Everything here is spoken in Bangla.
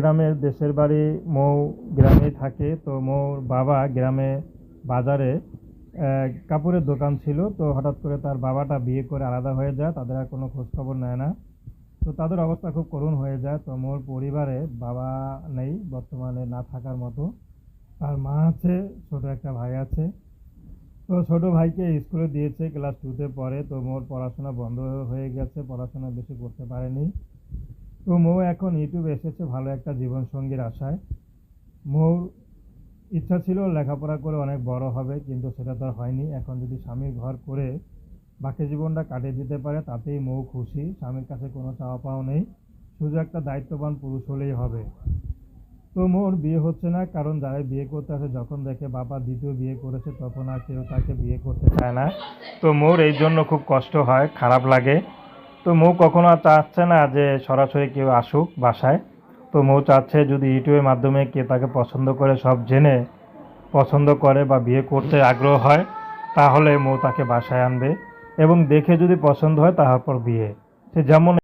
গ্রামের দেশের বাড়ি মৌ গ্রামেই থাকে, তো মৌর বাবা গ্রামে বাজারে কাপড়ের দোকান ছিল, তো হঠাৎ করে তার বাবাটা বিয়ে করে আলাদা হয়ে যায়, তাদের আর কোনো খোঁজ খবর নেয় না। তো তাদের অবস্থা খুব করুণ হয়ে যায়, তো মোর পরিবারে বাবা নেই, বর্তমানে না থাকার মতো। আর মা আছে, ছোট একটা ভাই আছে। তো ছোট ভাইকে স্কুলে দিয়েছে, ক্লাস টুতে পড়ে, তো মোর পড়াশোনা বন্ধ হয়ে গেছে, পড়াশোনা বেশি করতে পারেনি। তো মৌ এখন ইউটিউবে এসেছে ভালো একটা জীবনসঙ্গীর আশায়। মৌর ইচ্ছা ছিল লেখাপড়া করে অনেক বড় হবে, কিন্তু সেটা তো হয়নি। এখন যদি স্বামীর ঘর করে বাকি জীবনটা কাটিয়ে দিতে পারে, তাতেই মৌ খুশি। স্বামীর কাছে কোনো চাওয়া পাওয়া নেই। শুধু একটা দায়িত্ববান পুরুষ হলেই হবে। তো মোর বিয়ে হচ্ছে না, কারণ যারা বিয়ে করতে আসে, যখন দেখে বাবা দ্বিতীয় বিয়ে করেছে, তখন আর কেউ তাকে বিয়ে করতে চায় না। তো মোর এই জন্য খুব কষ্ট হয়, খারাপ লাগে। তো মৌ কখনো আর চাচ্ছে না যে সরাসরি কেউ আসুক বাসায়। তো মৌ চাচ্ছে যদি ইউটিউবের মাধ্যমে কে তাকে পছন্দ করে সব জেনে, পছন্দ করে বা বিয়ে করতে আগ্রহ হয়, তাহলে মৌ তাকে বাসায় আনবে এবং দেখে যদি পছন্দ হয় তারপর বিয়ে। সে যেমন